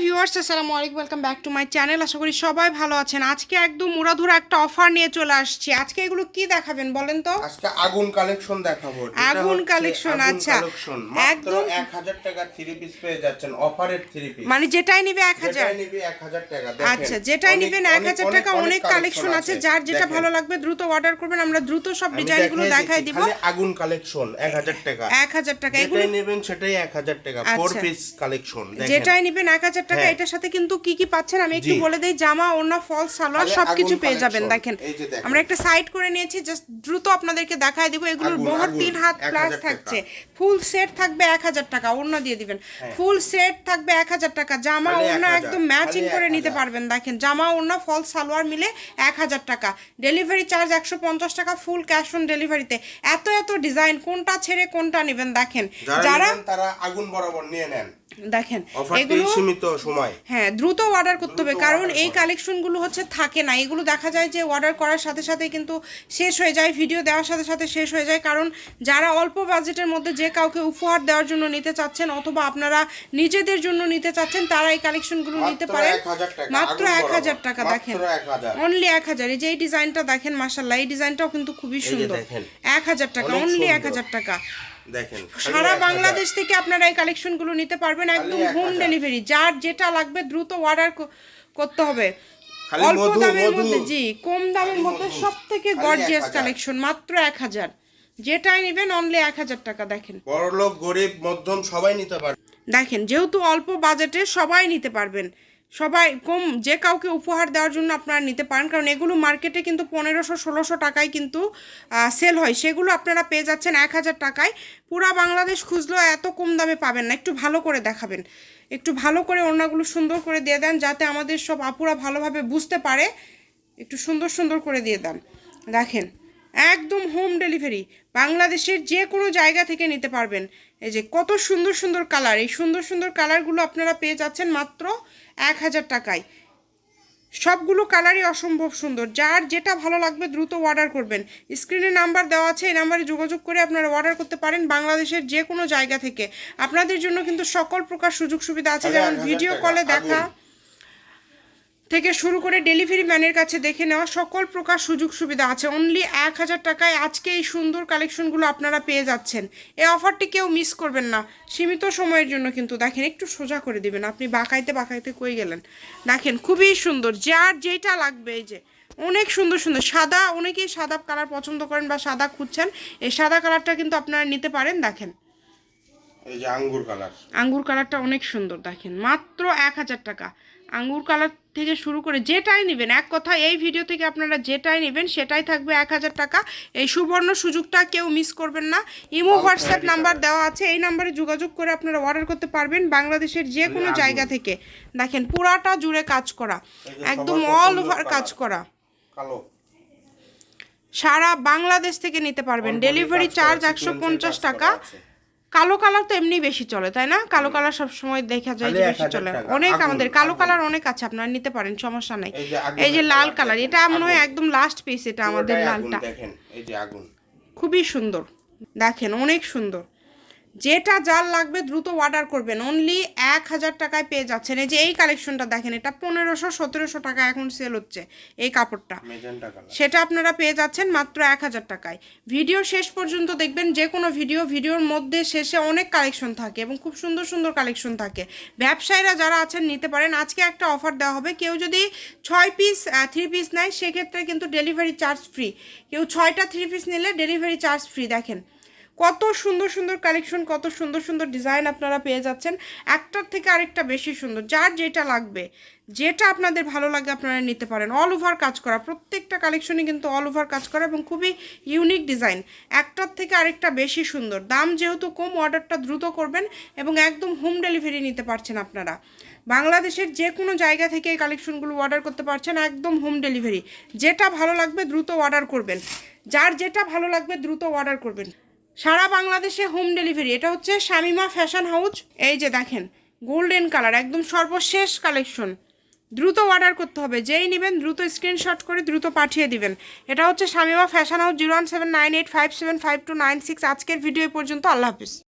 Viewers আসসালামু আলাইকুম welcome back to my channel আশা করি সবাই ভালো আছেন। আজকে একদম উড়াধুরা একটা অফার নিয়ে চলে আসছি। আজকে এগুলো কি দেখাবেন বলেন তো? আজকে আগুন কালেকশন দেখাবো। আগুন আগুন আচ্ছা। একদম- 1000 টাকা থ্রি পিস পেয়ে যাচ্ছেন অফারের থ্রি পিস মানে যেটাই নিবে এক হাজার। যেটাই নিবি 1000 টাকা দেখেন। আচ্ছা যেটাই নিবেন এক অনেক- হাজার অনেক- টাকা অনেক কালেকশন আছে। যার যেটা ভালো লাগবে দ্রুত অর্ডার করবেন। আমরা দ্রুত সব ডিজাইনগুলো দেখাই দিব। আগুন কালেকশন 1000 টাকা। এক হাজার টাকা। এগুলো যেটাই নেবেন সেটাই 1000 টাকা ফোর। পিস কালেকশন দেখেন। যেটাই নিবেন এক হাজার টাকা হ্যাঁ। এটার সাথে কিন্তু কি কি পাচ্ছেন আমি একটু বলে দেই জামা ওড়না ফলস সালোয়ার সবকিছু পেয়ে যাবেন দেখেন। আমরা একটা সাইড করে নিয়েছি জাস্ট দ্রুত আপনাদেরকে দেখায় দিব এগুলোর বহর তিন হাত প্লাস থাকছে। ফুল সেট থাকবে এক হাজার টাকা ওড়না দিয়ে দিবেন। ফুল সেট থাকবে এক হাজার টাকা জামা ওড়না একদম ম্যাচিং করে নিতে পারবেন দেখেন। জামা ওড়না ফলস সালোয়ার মিলে এক হাজার টাকা। ডেলিভারি চার্জ একশো পঞ্চাশ টাকা ফুল ক্যাশ অন ডেলিভারিতে এত এত ডিজাইন কোনটা ছেড়ে কোনটা নেবেন দেখেন। যারা যারা তারা আগুন বরাবর নিয়ে নেন। দেখেন এগুলো সীমিত সময়। হ্যাঁ দ্রুত অর্ডার করতে হবে। কারণ এই কালেকশনগুলো হচ্ছে থাকে না। এগুলো দেখা যায় যে অর্ডার করার সাথে সাথে কিন্তু শেষ হয়ে যায় ভিডিও দেওয়ার সাথে সাথে শেষ হয়ে যায়। কারণ যারা অল্প বাজেটের মধ্যে যে কাউকে উপহার দেওয়ার জন্য নিতে চাচ্ছেন অথবা আপনারা নিজেদের জন্য নিতে চাচ্ছেন তারা এই কালেকশনগুলো নিতে পারেন। মাত্র এক হাজার টাকা দেখেন। অনলি এক হাজার। এই যে এই ডিজাইনটা দেখেন মাসাল্লাহ এই ডিজাইনটাও কিন্তু খুবই সুন্দর। এক হাজার টাকা অনলি এক হাজার টাকা। দেখেন সারা বাংলাদেশ থেকে আপনারা এই কালেকশনগুলো নিতে পারবেন একদম হোম ডেলিভারি যার যেটা লাগবে দ্রুত অর্ডার করতে হবে। অল্প দামের মধ্যে জি কম দামের মধ্যে সব থেকে গর্জিয়াস কালেকশন মাত্র এক হাজার। যেটাই নেবেন অনলি এক হাজার টাকা দেখেন। বড়লোক গরিব মধ্যম সবাই নিতে পারে দেখেন যেহেতু অল্প বাজেটে সবাই নিতে পারবেন। সবাই কম যে কাউকে উপহার দেওয়ার জন্য আপনারা নিতে পারেন কারণ এগুলো মার্কেটে কিন্তু পনেরোশো ষোলোশো টাকায় কিন্তু সেল হয়। সেগুলো আপনারা পেয়ে যাচ্ছেন এক হাজার টাকায়। পুরা বাংলাদেশ খুঁজলেও এত কম দামে পাবেন না একটু ভালো করে দেখাবেন। একটু ভালো করে ওড়নাগুলো সুন্দর করে দিয়ে দেন, যাতে আমাদের সব আপুরা ভালোভাবে বুঝতে পারে। একটু সুন্দর সুন্দর করে দিয়ে দেন। দেখেন, একদম হোম ডেলিভারি বাংলাদেশের যে কোনো জায়গা থেকে নিতে পারবেন। এই যে কত সুন্দর সুন্দর কালার এই সুন্দর সুন্দর কালারগুলো আপনারা পেয়ে যাচ্ছেন মাত্র এক হাজার টাকায়। সবগুলো কালারই অসম্ভব সুন্দর। যার যেটা ভালো লাগবে দ্রুত অর্ডার করবেন। স্ক্রিনে নাম্বার দেওয়া আছে এই নাম্বারে যোগাযোগ করে আপনারা অর্ডার করতে পারেন বাংলাদেশের যে কোনো জায়গা থেকে। আপনাদের জন্য কিন্তু সকল প্রকার সুযোগ সুবিধা আছে যেমন ভিডিও কলে দেখা। থেকে শুরু করে ডেলিভারি ম্যানের কাছে দেখে নেওয়া সকল প্রকার সুযোগ সুবিধা আছে। অনলি এক হাজার টাকায় আজকে এই সুন্দর কালেকশনগুলো আপনারা পেয়ে যাচ্ছেন। এই অফারটি কেউ মিস করবেন না। সীমিত সময়ের জন্য কিন্তু দেখেন, একটু সোজা করে দিবেন। আপনি বাঁকাইতে বাঁকাইতে কই গেলেন? দেখেন, খুবই সুন্দর। যার যেটা লাগবে এই যে, অনেক সুন্দর সুন্দর। সাদা, অনেকেই সাদা কালার পছন্দ করেন বা সাদা খুঁজছেন। এই সাদা কালারটা কিন্তু আপনারা নিতে পারেন, দেখেন। এই যে আঙ্গুর কালার। আঙ্গুর কালারটা অনেক সুন্দর দেখেন। মাত্র এক হাজার টাকা। আঙ্গুর কালার থেকে শুরু করে যেটাই নেবেন এক কথা এই ভিডিও থেকে আপনারা যেটাই নেবেন সেটাই থাকবে এক হাজার টাকা। এই সুবর্ণ সুযোগটা কেউ মিস করবেন না। ইমো হোয়াটসঅ্যাপ নাম্বার দেওয়া আছে এই নাম্বারে যোগাযোগ করে আপনারা অর্ডার করতে পারবেন বাংলাদেশের যে কোনো জায়গা থেকে। দেখেন পুরাটা জুড়ে কাজ করা। একদম অল ওভার কাজ করা। কালো। সারা বাংলাদেশ থেকে নিতে পারবেন। ডেলিভারি চার্জ একশো পঞ্চাশ টাকা। কালো কালার তো এমনি বেশি চলে তাই না? কালো কালার সব সময় দেখা যায় যে বেশি চলে। অনেক আমাদের কালো কালার অনেক আছে আপনারা নিতে পারেন সমস্যা নাই। এই যে আগুনের এই যে লাল কালার এটা মনে হয় একদম লাস্ট পিস এটা আমাদের লালটা। দেখেন এই যে আগুন। খুবই সুন্দর। দেখেন অনেক সুন্দর। যেটা যার লাগবে দ্রুত অর্ডার করবেন। অনলি এক হাজার টাকায় পেয়ে যাচ্ছেন। এই যে এই কালেকশনটা দেখেন এটা পনেরোশো সতেরোশো টাকা এখন সেল হচ্ছে এই কাপড়টা। সেটা আপনারা পেয়ে যাচ্ছেন মাত্র এক হাজার টাকায়। ভিডিও শেষ পর্যন্ত দেখবেন যে কোনো ভিডিও ভিডিওর মধ্যে শেষে অনেক কালেকশন থাকে এবং খুব সুন্দর সুন্দর কালেকশন থাকে। ব্যবসায়ীরা যারা আছেন নিতে পারেন। আজকে একটা অফার দেওয়া হবে। কেউ যদি ছয় পিস থ্রি পিস নেয় সেক্ষেত্রে কিন্তু ডেলিভারি চার্জ ফ্রি কেউ ছয়টা থ্রি পিস নিলে ডেলিভারি চার্জ ফ্রি দেখেন কত সুন্দর সুন্দর কালেকশন কত সুন্দর সুন্দর ডিজাইন আপনারা পেয়ে যাচ্ছেন। একটার থেকে আরেকটা বেশি সুন্দর। যার যেটা লাগবে, যেটা আপনাদের ভালো লাগে আপনারা নিতে পারেন। অল ওভার কাজ করা। প্রত্যেকটা কালেকশনই কিন্তু অল ওভার কাজ করা এবং খুবই ইউনিক ডিজাইন একটার থেকে আরেকটা বেশি সুন্দর। দাম যেহেতু কম অর্ডারটা দ্রুত করবেন এবং একদম হোম ডেলিভারি নিতে পারছেন আপনারা। বাংলাদেশের যে কোনো জায়গা থেকে এই কালেকশনগুলো অর্ডার করতে পারছেন, একদম হোম ডেলিভারি যেটা ভালো লাগবে দ্রুত অর্ডার করবেন। যার যেটা ভালো লাগবে দ্রুত অর্ডার করবেন। সারা বাংলাদেশে হোম ডেলিভারি এটা হচ্ছে শামিমা ফ্যাশন হাউস এই যে দেখেন গোল্ডেন কালার একদম সর্বশেষ কালেকশন দ্রুত অর্ডার করতে হবে, যেই নেবেন দ্রুত স্ক্রিনশট করে দ্রুত পাঠিয়ে দিবেন। এটা হচ্ছে Shamima fashion house zero one seven nine eight five seven five two nine six আজকের ভিডিও পর্যন্ত, আল্লাহ হাফিজ।